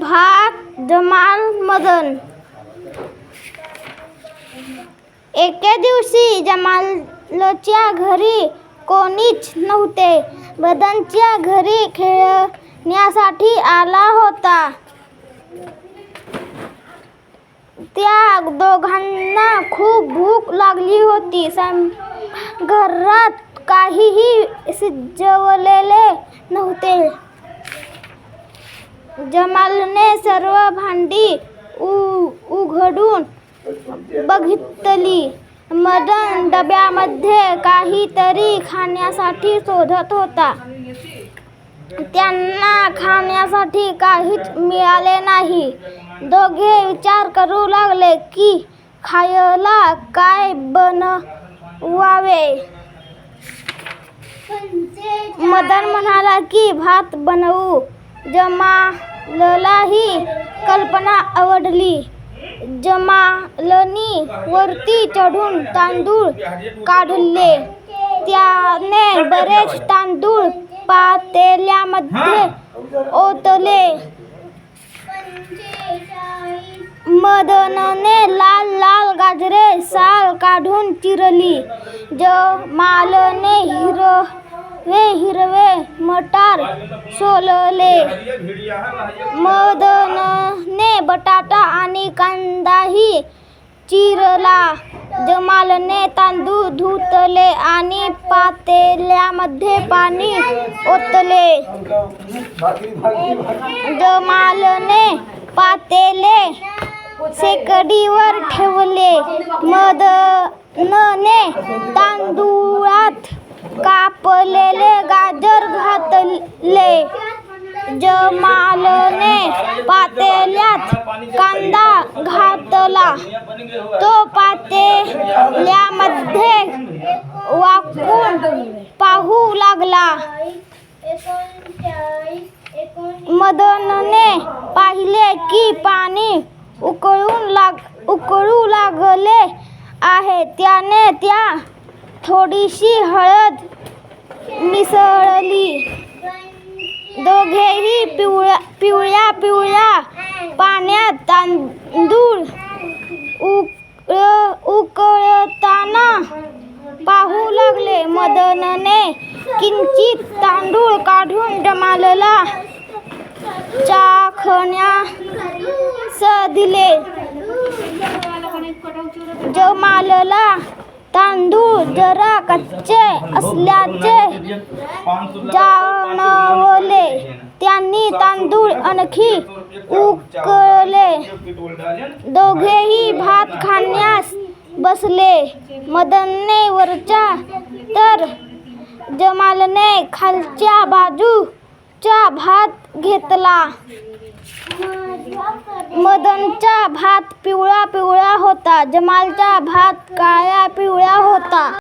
भाग जमाल मदन. एके दिवशी जमालच्या घरी कोणीच नव्हते. बदनच्या घरी खेळण्यासाठी आला होता. त्या दोघांना खूप भूक लागली होती. घरात काहीही सिजवलेले नव्हते. जमालने सर्व भांडी उ उघडून बघितली. मदन डब्यामध्ये काहीतरी खाण्यासाठी शोधत होता. त्यांना खाण्यासाठी काहीच मिळाले नाही. दोघे विचार करू लागले की खायला काय बनवावे? मदन म्हणाला की भात बनवू. जमाललाही कल्पना आवडली. जमालनी वरती चढून तांदूळ काढले. त्याने बरेच तांदूळ पातेल्यामध्ये ओतले. मदनने लाल लाल गाजरे साल काढून चिरली. जमालने वे हिरवे मटार सोलले. मदनने बटाटा आणि कांदाही चिरला. जमालने तांदूळ धुतले आणि पातेल्यामध्ये पाणी ओतले. जमालने पातेले शेकडीवर ठेवले. मदनने तांदूळात कापलेले गाजर घातले. जमालने पातेल्यात कांदा घातला. तो पातेल्यामध्ये वाकून पाहू लागला. मदनने पाहिले की पाणी उकळून लाग उकळू लागले आहे. त्याने त्या थोडीशी हळद मिसळली. दोघेही पिवळ्या पिवळ्या पिवळ्या पाण्यात तांदूळ उकळ उकळताना पाहू लागले. मदनने किंचित तांदूळ काढून जमालला. चाखण्यास दिले जमालला तांदूळ जरा कच्चे असल्याचे जाणवले. त्यांनी तांदूळ आणखी उकळले. दोघेही भात खाण्यास बसले. मदनने वरच्या तर जमालने खालच्या बाजूचा भात घेतला. मदनचा भात पिवळा पिवळा होता. जमालचा भात काळा पिवळा होता.